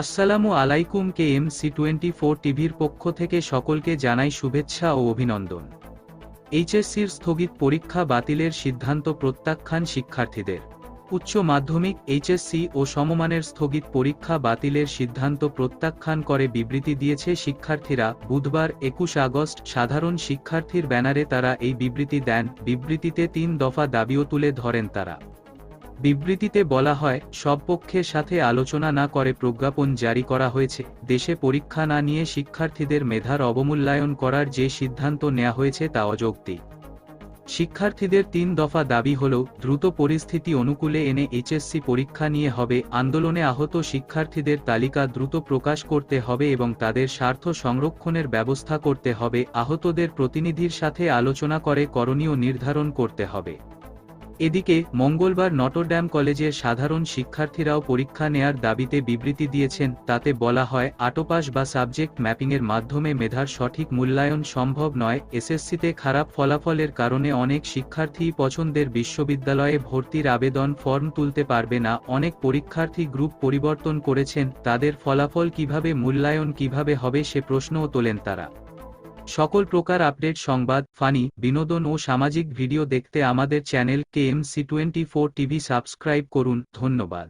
আসসালামু আলাইকুম K M C twenty four টিভির পক্ষ থেকে সকলকে জানাই শুভেচ্ছা ও অভিনন্দন। এইচএসসির স্থগিত পরীক্ষা বাতিলের সিদ্ধান্ত প্রত্যাখ্যান শিক্ষার্থীদের। উচ্চ মাধ্যমিক, এইচএসসি ও সমমানের স্থগিত পরীক্ষা বাতিলের সিদ্ধান্ত প্রত্যাখ্যান করে বিবৃতি দিয়েছে শিক্ষার্থীরা। বুধবার, একুশ আগস্ট, সাধারণ শিক্ষার্থীর ব্যানারে তারা এই বিবৃতি দেন। বিবৃতিতে তিন দফা দাবিও তুলে ধরেন তারা। বিবৃতিতে বলা হয়, সব পক্ষের সাথে আলোচনা না করে প্রজ্ঞাপন জারি করা হয়েছে। দেশে পরীক্ষা না নিয়ে শিক্ষার্থীদের মেধার অবমূল্যায়ন করার যে সিদ্ধান্ত নেওয়া হয়েছে তা অযৌক্তিক। শিক্ষার্থীদের তিন দফা দাবি হল, দ্রুত পরিস্থিতি অনুকূলে এনে এইচএসসি পরীক্ষা নিয়ে হবে, আন্দোলনে আহত শিক্ষার্থীদের তালিকা দ্রুত প্রকাশ করতে হবে এবং তাদের স্বার্থ সংরক্ষণের ব্যবস্থা করতে হবে, আহতদের প্রতিনিধির সাথে আলোচনা করে করণীয় নির্ধারণ করতে হবে। এদিকে, মঙ্গলবার নটরড্যাম কলেজের সাধারণ শিক্ষার্থীরাও পরীক্ষা নেয়ার দাবিতে বিবৃতি দিয়েছেন, তাতে বলা হয়, আটোপাস বা সাবজেক্ট ম্যাপিংয়ের মাধ্যমে মেধার সঠিক মূল্যায়ন সম্ভব নয়, এসএসসিতে খারাপ ফলাফলের কারণে অনেক শিক্ষার্থী পছন্দের বিশ্ববিদ্যালয়ে ভর্তির আবেদন ফর্ম তুলতে পারবে না, অনেক পরীক্ষার্থী গ্রুপ পরিবর্তন করেছেন, তাদের ফলাফল কীভাবে মূল্যায়ন কীভাবে হবে সে প্রশ্নও তোলেন তারা। সকল প্রকার আপডেট সংবাদ, ফানি, বিনোদন ও সামাজিক ভিডিও দেখতে আমাদের channel K M C twenty four TV subscribe করুন। ধন্যবাদ।